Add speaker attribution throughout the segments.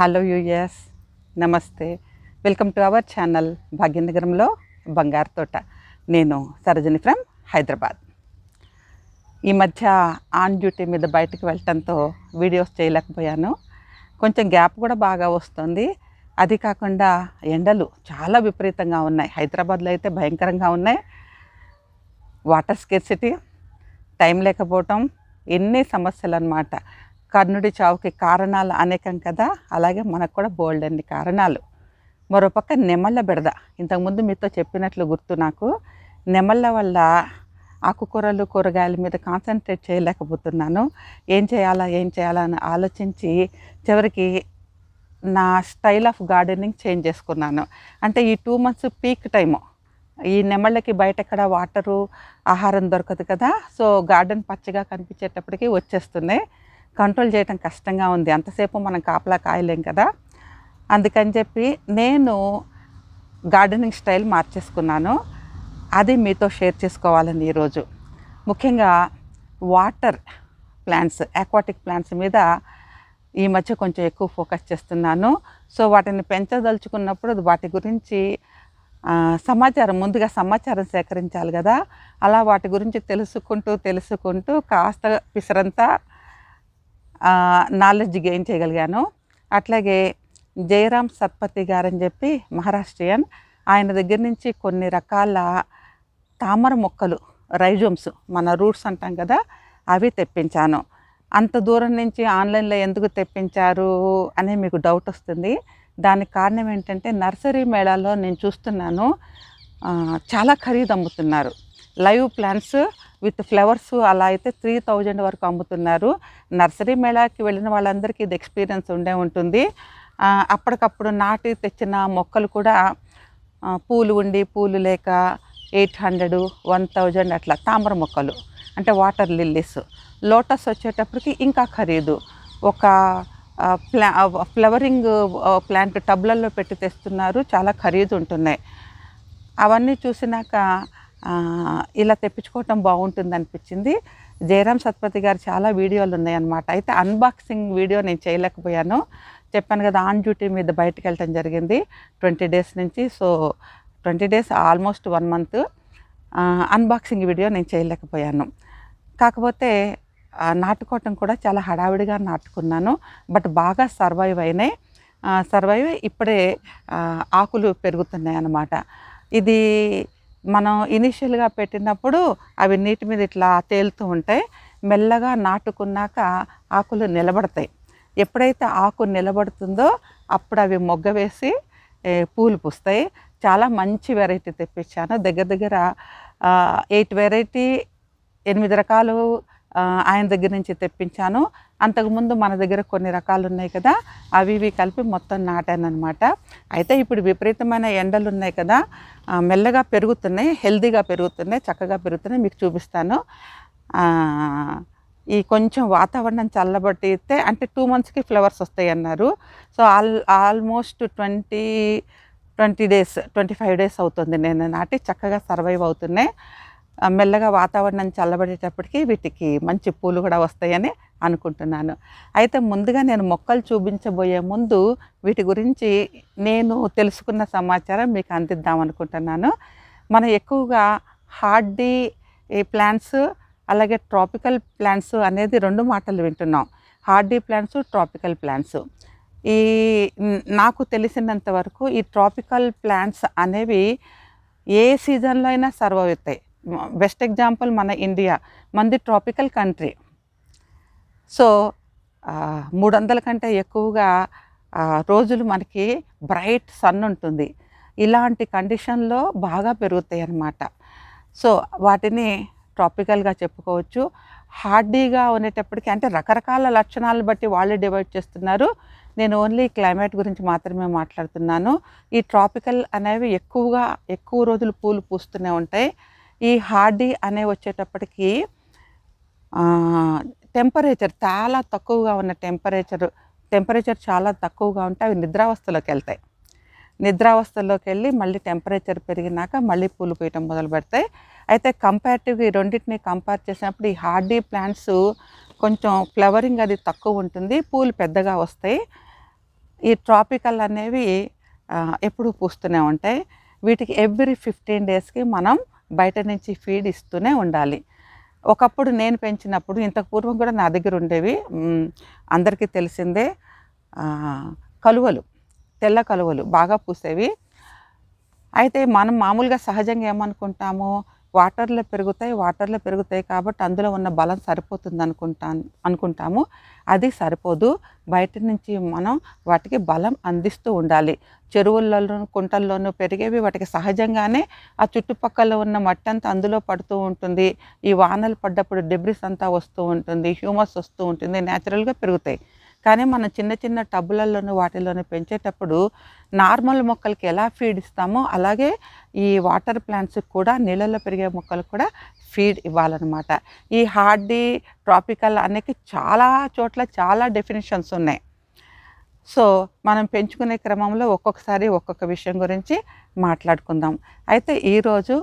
Speaker 1: Hello US నమస్తే. Welcome to our channel భాగ్యనగరంలో బంగారు తోట. నేను సరోజని ఫ్రమ్ హైదరాబాద్. ఈ మధ్య ఆన్ డ్యూటీ మీద బయటకు వెళ్ళటంతో వీడియోస్ చేయలేకపోయాను. కొంచెం గ్యాప్ కూడా బాగా వస్తుంది. అది కాకుండా ఎండలు చాలా విపరీతంగా ఉన్నాయి. హైదరాబాద్లో అయితే భయంకరంగా ఉన్నాయి. వాటర్ స్కేర్సిటీ టైం లేకపోవటం ఎన్ని సమస్యలు అన్నమాట కర్ణుడి చావుకి కారణాలు అనేకం కదా? అలాగే మనకు కూడా బోల్డ్ అన్ని కారణాలు. మరోపక్క నెమళ్ళ బెడద. ఇంతకుముందు మీతో చెప్పినట్లు గుర్తు నాకు. నెమళ్ళ వల్ల ఆకుకూరలు కూరగాయల మీద కాన్సన్ట్రేట్ చేయలేకపోతున్నాను. ఏం చేయాలా ఏం చేయాలా అని ఆలోచించి చివరికి నా స్టైల్ ఆఫ్ గార్డెనింగ్ చేంజ్ చేసుకున్నాను. అంటే ఈ టూ మంత్స్ పీక్ టైము ఈ నెమళ్ళకి బయట ఎక్కడ వాటరు ఆహారం దొరకదు కదా? సో గార్డెన్ పచ్చగా కనిపించేటప్పటికి వచ్చేస్తున్నాయి. కంట్రోల్ చేయడం కష్టంగా ఉంది. అంతసేపు మనం కాపలా కాయలేం కదా? అందుకని చెప్పి నేను గార్డెనింగ్ స్టైల్ మార్చేసుకున్నాను. అది మీతో షేర్ చేసుకోవాలని ఈరోజు. ముఖ్యంగా వాటర్ ప్లాంట్స్ aquatic ప్లాంట్స్ మీద ఈ మధ్య కొంచెం ఎక్కువ ఫోకస్ చేస్తున్నాను. సో వాటిని పెంచదలుచుకున్నప్పుడు వాటి గురించి సమాచారం ముందుగా సమాచారం సేకరించాలి కదా? అలా వాటి గురించి తెలుసుకుంటూ తెలుసుకుంటూ కాస్త పిసరంతా నాలెడ్జ్ గెయిన్ చేయగలిగాను. అట్లాగే జయరామ్ సత్పతి గారని చెప్పి మహారాష్ట్రియన్ ఆయన దగ్గర నుంచి కొన్ని రకాల తామర మొక్కలు రైజోమ్స్ మన రూట్స్ అంటాం కదా అవి తెప్పించాను. అంత దూరం నుంచి ఆన్లైన్లో ఎందుకు తెప్పించారు అనే మీకు డౌట్ వస్తుంది. దానికి కారణం ఏంటంటే నర్సరీ మేళాలో నేను చూస్తున్నాను చాలా ఖరీదు అమ్ముతున్నారు. లైవ్ ప్లాంట్స్ విత్ ఫ్లవర్స్ అలా అయితే త్రీ థౌజండ్ వరకు అమ్ముతున్నారు. నర్సరీ మేళాకి వెళ్ళిన వాళ్ళందరికీ ఇది ఎక్స్పీరియన్స్ ఉండే ఉంటుంది. అప్పటికప్పుడు నాటి తెచ్చిన మొక్కలు కూడా పూలు ఉండి పూలు లేక ఎయిట్ హండ్రెడ్ వన్ థౌజండ్ అట్లా తామర మొక్కలు అంటే వాటర్ లిల్లీస్. లోటస్ వచ్చేటప్పటికి ఇంకా ఖరీదు. ఒక ప్లా ఫ్లవరింగ్ ప్లాంట్ టబ్లల్లో పెట్టి తెస్తున్నారు. చాలా ఖరీదు ఉంటున్నాయి. అవన్నీ చూసినాక ఇలా తెప్పించుకోవటం బాగుంటుంది అనిపించింది జయరామ్ సత్పతి గారు చాలా వీడియోలు ఉన్నాయన్నమాట. అయితే అన్బాక్సింగ్ వీడియో నేను చేయలేకపోయాను. చెప్పాను కదా ఆన్ డ్యూటీ మీద బయటకు వెళ్ళటం జరిగింది ట్వంటీ డేస్ నుంచి. So twenty days almost one month unboxing video నేను చేయలేకపోయాను. కాకపోతే నాటుకోవటం కూడా చాలా హడావిడిగా నాటుకున్నాను. బట్ బాగా సర్వైవ్ అయినాయి. సర్వైవ్ ఇప్పుడే ఆకులు పెరుగుతున్నాయి అన్నమాట ఇది మనం ఇనిషియల్గా పెట్టినప్పుడు అవి నీటి మీద ఇట్లా తేలుతూ ఉంటాయి. మెల్లగా నాటుకున్నాక ఆకులు నిలబడతాయి. ఎప్పుడైతే ఆకు నిలబడుతుందో అప్పుడు అవి మొగ్గ వేసి పూలు పూస్తాయి. చాలా మంచి వెరైటీ తెప్పించాను. దగ్గర దగ్గర ఎయిట్ వెరైటీ ఎనిమిది రకాలు ఆయన దగ్గర నుంచి తెప్పించాను. అంతకుముందు మన దగ్గర కొన్ని రకాలు ఉన్నాయి కదా అవి ఇవి కలిపి మొత్తం నాటాను అనమాట అయితే ఇప్పుడు విపరీతమైన ఎండలు ఉన్నాయి కదా మెల్లగా పెరుగుతున్నాయి హెల్తీగా పెరుగుతున్నాయి చక్కగా పెరుగుతున్నాయి మీకు చూపిస్తాను. ఈ కొంచెం వాతావరణం చల్లబట్టితే అంటే టూ మంత్స్కి ఫ్లవర్స్ వస్తాయి అన్నారు so all almost twenty twenty days twenty five days అవుతుంది. నేను నాటి చక్కగా సర్వైవ్ అవుతున్నాయి. మెల్లగా వాతావరణం చల్లబడేటప్పటికి వీటికి మంచి పూలు కూడా వస్తాయని అనుకుంటున్నాను. అయితే ముందుగా నేను మొక్కలు చూపించబోయే ముందు వీటి గురించి నేను తెలుసుకున్న సమాచారం మీకు అందిద్దాం అనుకుంటున్నాను. మనం ఎక్కువగా హార్డీ ఈ ప్లాంట్స్ అలాగే ట్రాపికల్ ప్లాంట్స్ అనేది రెండు మాటలు వింటున్నాం. Hardy plants tropical plants. ఈ నాకు తెలిసినంత వరకు ఈ ట్రాపికల్ ప్లాంట్స్ అనేవి ఏ సీజన్లో అయినా సర్వ్ అవుతాయి బెస్ట్ ఎగ్జాంపుల్ మన ఇండియా మంది ట్రాపికల్ కంట్రీ. సో మూడు వందల కంటే ఎక్కువగా రోజులు మనకి బ్రైట్ సన్ ఉంటుంది. ఇలాంటి కండిషన్లో బాగా పెరుగుతాయి అన్నమాట సో వాటిని ట్రాపికల్గా చెప్పుకోవచ్చు. హార్డీగా ఉండేటప్పటికి అంటే రకరకాల లక్షణాలను బట్టి వాళ్ళే డివైడ్ చేస్తున్నారు. నేను ఓన్లీ క్లైమేట్ గురించి మాత్రమే మాట్లాడుతున్నాను. ఈ ట్రాపికల్ అనేవి ఎక్కువగా ఎక్కువ రోజులు పూలు పూస్తూనే ఉంటాయి. ఈ హార్డీ అనే వచ్చేటప్పటికి టెంపరేచర్ చాలా తక్కువగా ఉన్న టెంపరేచర్ టెంపరేచర్ చాలా తక్కువగా ఉంటే అవి నిద్రావస్థలోకి వెళ్తాయి. నిద్రావస్థలోకి వెళ్ళి మళ్ళీ టెంపరేచర్ పెరిగినాక మళ్ళీ పూలు పూయటం మొదలు పెడతాయి. అయితే కంపారిటివ్గా ఈ రెండింటిని కంపేర్ చేసినప్పుడు ఈ హార్డీ ప్లాంట్స్ కొంచెం ఫ్లవరింగ్ అది తక్కువ ఉంటుంది పూలు పెద్దగా వస్తాయి. ఈ ట్రాపికల్ అనేవి ఎప్పుడూ పూస్తూనే ఉంటాయి. వీటికి ఎవ్రీ ఫిఫ్టీన్ డేస్కి మనం బయట నుంచి ఫీడ్ ఇస్తూనే ఉండాలి. ఒకప్పుడు నేను పెంచినప్పుడు ఇంతకు పూర్వం కూడా నా దగ్గర ఉండేవి అందరికీ తెలిసిందే కలువలు తెల్ల కలువలు బాగా పూసేవి. అయితే మనం మామూలుగా సహజంగా ఏమనుకుంటాము? వాటర్లో పెరుగుతాయి వాటర్లో పెరుగుతాయి కాబట్టి అందులో ఉన్న బలం సరిపోతుంది అనుకుంటాను అనుకుంటాము. అది సరిపోదు. బయట నుంచి మనం వాటికి బలం అందిస్తూ ఉండాలి. చెరువుల్లోనూ కుంటల్లోనూ పెరిగేవి వాటికి సహజంగానే ఆ చుట్టుపక్కల ఉన్న మట్టి అంతా అందులో పడుతూ ఉంటుంది. ఈ వానలు పడ్డప్పుడు డెబ్రిస్ అంతా వస్తూ ఉంటుంది హ్యూమస్ వస్తూ ఉంటుంది న్యాచురల్గా పెరుగుతాయి. కానీ మనం చిన్న చిన్న టబ్బులలోనూ వాటిలోనూ పెంచేటప్పుడు నార్మల్ మొక్కలకి ఎలా ఫీడ్ ఇస్తామో అలాగే ఈ వాటర్ ప్లాంట్స్కి కూడా నీళ్ళల్లో పెరిగే మొక్కలకు కూడా ఫీడ్ ఇవ్వాలన్నమాట. ఈ హార్డీ ట్రాపికల్ అనేకి చాలా చోట్ల చాలా డెఫినేషన్స్ ఉన్నాయి. సో మనం పెంచుకునే క్రమంలో ఒక్కొక్కసారి ఒక్కొక్క విషయం గురించి మాట్లాడుకుందాం. అయితే ఈరోజు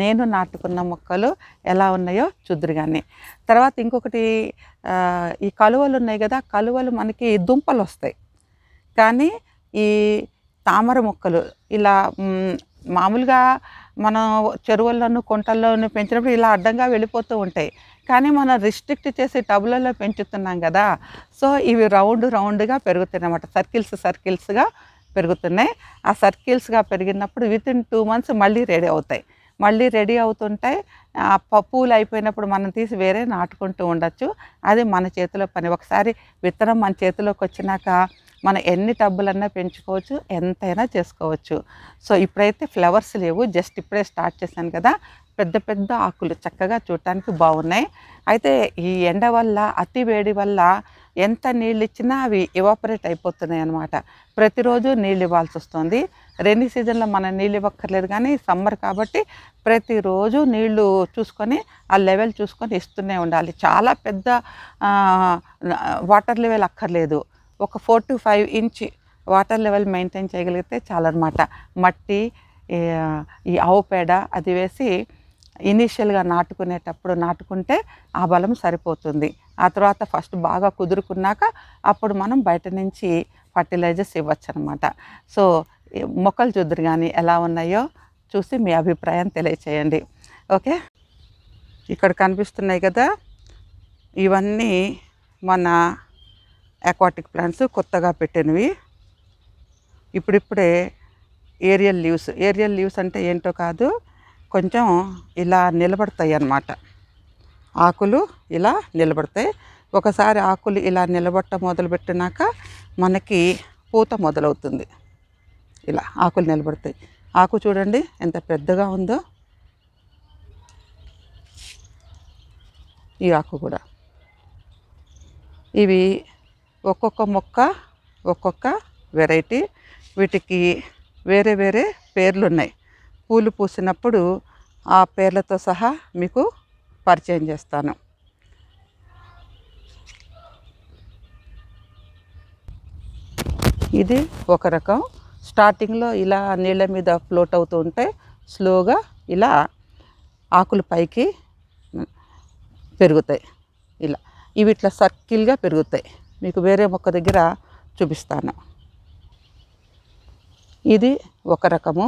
Speaker 1: నేను నాటుకున్న మొక్కలు ఎలా ఉన్నాయో చూద్దరు తర్వాత ఇంకొకటి ఈ కలువలు ఉన్నాయి కదా కలువలు మనకి దుంపలు వస్తాయి. కానీ ఈ తామర మొక్కలు ఇలా మామూలుగా మనం చెరువుల్లోనూ కుంటల్లోనూ పెంచినప్పుడు ఇలా అడ్డంగా వెళ్ళిపోతూ ఉంటాయి. కానీ మనం రిస్ట్రిక్ట్ చేసి టబులలో పెంచుతున్నాం కదా సో ఇవి రౌండ్ రౌండ్గా పెరుగుతున్నాయి అన్నమాట. సర్కిల్స్ సర్కిల్స్గా పెరుగుతున్నాయి. ఆ సర్కిల్స్గా పెరిగినప్పుడు విత్ ఇన్ టూ మంత్స్ మళ్ళీ రెడీ అవుతాయి. మళ్ళీ రెడీ అవుతుంటాయి. ఆ పప్పులు పూలు అయిపోయినప్పుడు మనం తీసి వేరే నాటుకుంటూ ఉండొచ్చు. అది మన చేతిలో పని. ఒకసారి విత్తనం మన చేతిలోకి వచ్చినాక మనం ఎన్ని టబ్బులన్నా పెంచుకోవచ్చు ఎంతైనా చేసుకోవచ్చు. సో ఇప్పుడైతే ఫ్లవర్స్ లేవు జస్ట్ ఇప్పుడే స్టార్ట్ చేశాను కదా. పెద్ద పెద్ద ఆకులు చక్కగా చూడటానికి బాగున్నాయి. అయితే ఈ ఎండ వల్ల అతి వేడి వల్ల ఎంత నీళ్ళు ఇచ్చినా అవి ఎవాపరేట్ అయిపోతున్నాయి అన్నమాట. ప్రతిరోజు నీళ్ళు ఇవ్వాల్సి వస్తుంది. రెయినీ సీజన్లో మనం నీళ్ళు ఇవ్వక్కర్లేదు కానీ సమ్మర్ కాబట్టి ప్రతిరోజు నీళ్ళు చూసుకొని ఆ లెవెల్ చూసుకొని ఇస్తూనే ఉండాలి. చాలా పెద్ద వాటర్ లెవెల్ అక్కర్లేదు. ఒక four to five inch water level maintain చేయగలిగితే చాలన్నమాట. మట్టి ఈ, ఆవు పేడ అది వేసి ఇనీషియల్గా నాటుకునేటప్పుడు నాటుకుంటే ఆ బలం సరిపోతుంది. ఆ తర్వాత ఫస్ట్ బాగా కుదురుకున్నాక అప్పుడు మనం బయట నుంచి ఫర్టిలైజర్స్ ఇవ్వచ్చు అనమాట సో మొక్కలు చూద్దరు కానీ ఎలా ఉన్నాయో చూసి మీ అభిప్రాయం తెలియచేయండి. ఓకే? ఇక్కడ కనిపిస్తున్నాయి కదా? ఇవన్నీ మన అక్వాటిక్ ప్లాంట్స్ కొత్తగా పెట్టినవి. ఇప్పుడిప్పుడే ఏరియల్ లీవ్స్ ఏరియల్ లీవ్స్ అంటే ఏంటో కాదు కొంచెం ఇలా నిలబడతాయి అన్నమాట. ఆకులు ఇలా నిలబడతాయి. ఒకసారి ఆకులు ఇలా నిలబట్ట మొదలుపెట్టినాక మనకి పూత మొదలవుతుంది. ఇలా ఆకులు నిలబడతాయి. ఆకు చూడండి ఎంత పెద్దగా ఉందో. ఈ ఆకు కూడా. ఇవి ఒక్కొక్క మొక్క ఒక్కొక్క వెరైటీ. వీటికి వేరే వేరే పేర్లు ఉన్నాయి పూలు పూసినప్పుడు ఆ పేర్లతో సహా మీకు పరిచయం చేస్తాను. ఇది ఒక రకం. స్టార్టింగ్లో ఇలా నీళ్ళ మీద ఫ్లోట్ అవుతూ ఉంటే స్లోగా ఇలా ఆకులు పైకి పెరుగుతాయి. ఇలా. ఇవి ఇట్లా సర్కిల్గా పెరుగుతాయి. మీకు వేరే మొక్క దగ్గర చూపిస్తాను. ఇది ఒక రకము.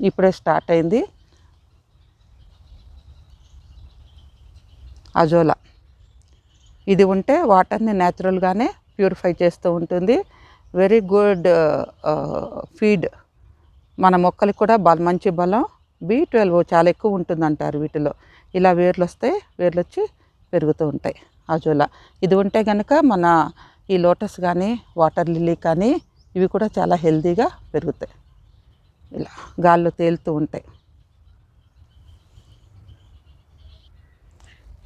Speaker 1: ఇప్పుడే స్టార్ట్ అయింది. అజోలా. ఇది ఉంటే వాటర్ని న్యాచురల్గానే ప్యూరిఫై చేస్తూ ఉంటుంది. Very good feed. మన మొక్కలకు కూడా బల మంచి బలం. బి ట్వెల్వ్ చాలా ఎక్కువ ఉంటుంది అంటారు వీటిలో. ఇలా వేర్లు వస్తాయి వేర్లు వచ్చి పెరుగుతూ ఉంటాయి. అజోలా ఇది ఉంటే కనుక మన ఈ లోటస్ కానీ వాటర్ లిల్లీ కానీ ఇవి కూడా చాలా హెల్తీగా పెరుగుతాయి. ఇలా గాల్లో తేలుతూ ఉంటాయి.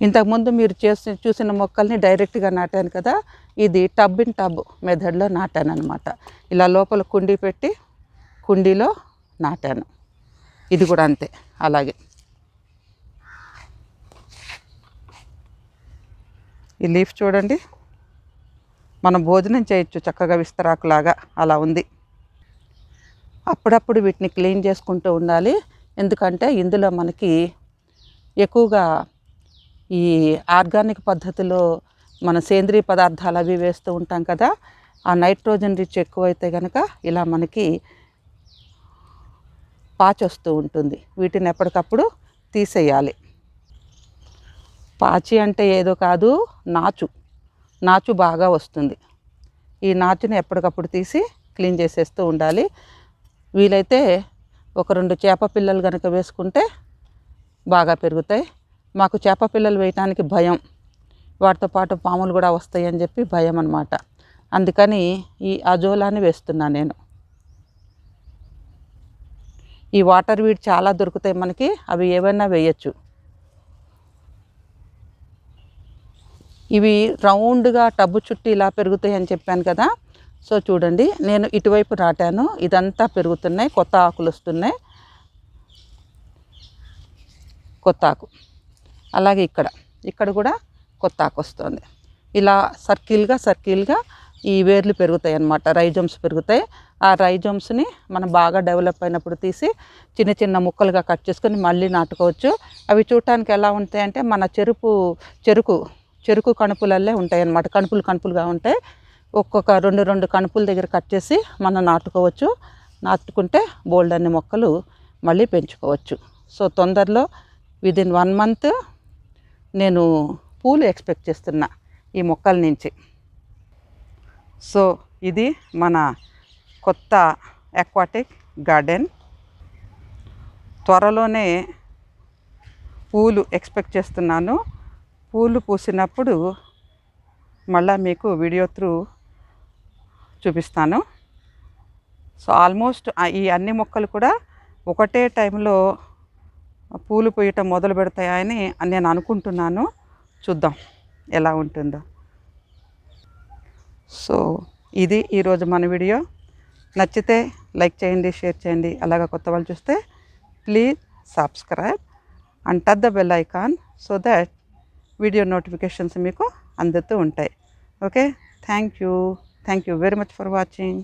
Speaker 1: ఇంతకుముందు మీరు చేసి చూసిన మొక్కల్ని డైరెక్ట్గా నాటాను కదా ఇది టబ్ ఇన్ టబ్ మెథడ్లో నాటాను అనమాట ఇలా లోపల కుండీ పెట్టి కుండీలో నాటాను. ఇది కూడా అంతే అలాగే. ఈ లీఫ్ చూడండి. మనం భోజనం చేయొచ్చు చక్కగా విస్తరాకులాగా అలా ఉంది. అప్పుడప్పుడు వీటిని క్లీన్ చేసుకుంటూ ఉండాలి. ఎందుకంటే ఇందులో మనకి ఎక్కువగా ఈ ఆర్గానిక్ పద్ధతిలో మన సేంద్రియ పదార్థాలు అవి వేస్తూ ఉంటాం కదా ఆ నైట్రోజన్ రిచ్ ఎక్కువైతే కనుక ఇలా మనకి పాచొస్తూ వస్తూ ఉంటుంది. వీటిని ఎప్పటికప్పుడు తీసేయాలి. పాచి అంటే ఏదో కాదు నాచు. నాచు బాగా వస్తుంది. ఈ నాచుని ఎప్పటికప్పుడు తీసి క్లీన్ చేసేస్తూ ఉండాలి. వీలైతే ఒక రెండు చేప పిల్లలు కనుక వేసుకుంటే బాగా పెరుగుతాయి. మాకు చేప పిల్లలు వేయటానికి భయం. వాటితో పాటు పాములు కూడా వస్తాయి అని చెప్పి భయం అనమాట అందుకని ఈ అజోలాని వేస్తున్నాను నేను. ఈ వాటర్ వీడ్ చాలా దొరుకుతాయి మనకి. అవి ఏవైనా వేయచ్చు. ఇవి రౌండ్గా టబ్బు చుట్టూ ఇలా పెరుగుతాయి అని చెప్పాను కదా. సో చూడండి నేను ఇటువైపు నాటాను. ఇదంతా పెరుగుతున్నాయి. కొత్త ఆకులు వస్తున్నాయి. కొత్త ఆకు. అలాగే ఇక్కడ. ఇక్కడ కూడా కొత్త ఆకు వస్తుంది. ఇలా సర్కిల్గా సర్కిల్గా ఈ వేర్లు పెరుగుతాయి అన్నమాట. రైజోమ్స్ పెరుగుతాయి. ఆ రైజోమ్స్ని మనం బాగా డెవలప్ అయినప్పుడు తీసి చిన్న చిన్న ముక్కలుగా కట్ చేసుకొని మళ్ళీ నాటుకోవచ్చు. అవి చూడటానికి ఎలా ఉంటాయి అంటే మన చెరుపు చెరుకు చెరుకు కణుపులల్లే ఉంటాయి అన్నమాట కణుపులు కణుపులుగా ఉంటాయి ఒక్కొక్క రెండు రెండు కణుపుల దగ్గర కట్ చేసి మనం నాటుకోవచ్చు. నాటుకుంటే బోల్డ్ అన్ని మొక్కలు మళ్ళీ పెంచుకోవచ్చు. సో తొందరలో విదిన్ వన్ మంత్ నేను పూలు ఎక్స్పెక్ట్ చేస్తున్నా ఈ మొక్కల నుంచి. సో ఇది మన కొత్త అక్వాటిక్ గార్డెన్ త్వరలోనే పూలు ఎక్స్పెక్ట్ చేస్తున్నాను. పూలు పూసినప్పుడు మళ్ళీ మీకు వీడియో త్రూ చూపిస్తాను. సో ఆల్మోస్ట్ ఈ అన్ని మొక్కలు కూడా ఒకటే టైంలో పూలు పూయటం మొదలు పెడతాయని నేను అనుకుంటున్నాను. చూద్దాం ఎలా ఉంటుందో. సో ఇది ఈరోజు మన వీడియో. నచ్చితే లైక్ చేయండి షేర్ చేయండి. అలాగా కొత్త వాళ్ళు చూస్తే please subscribe and touch the bell icon so that video notifications మీకు అందుతూ ఉంటాయి. Okay? Thank you. Thank you very much for watching.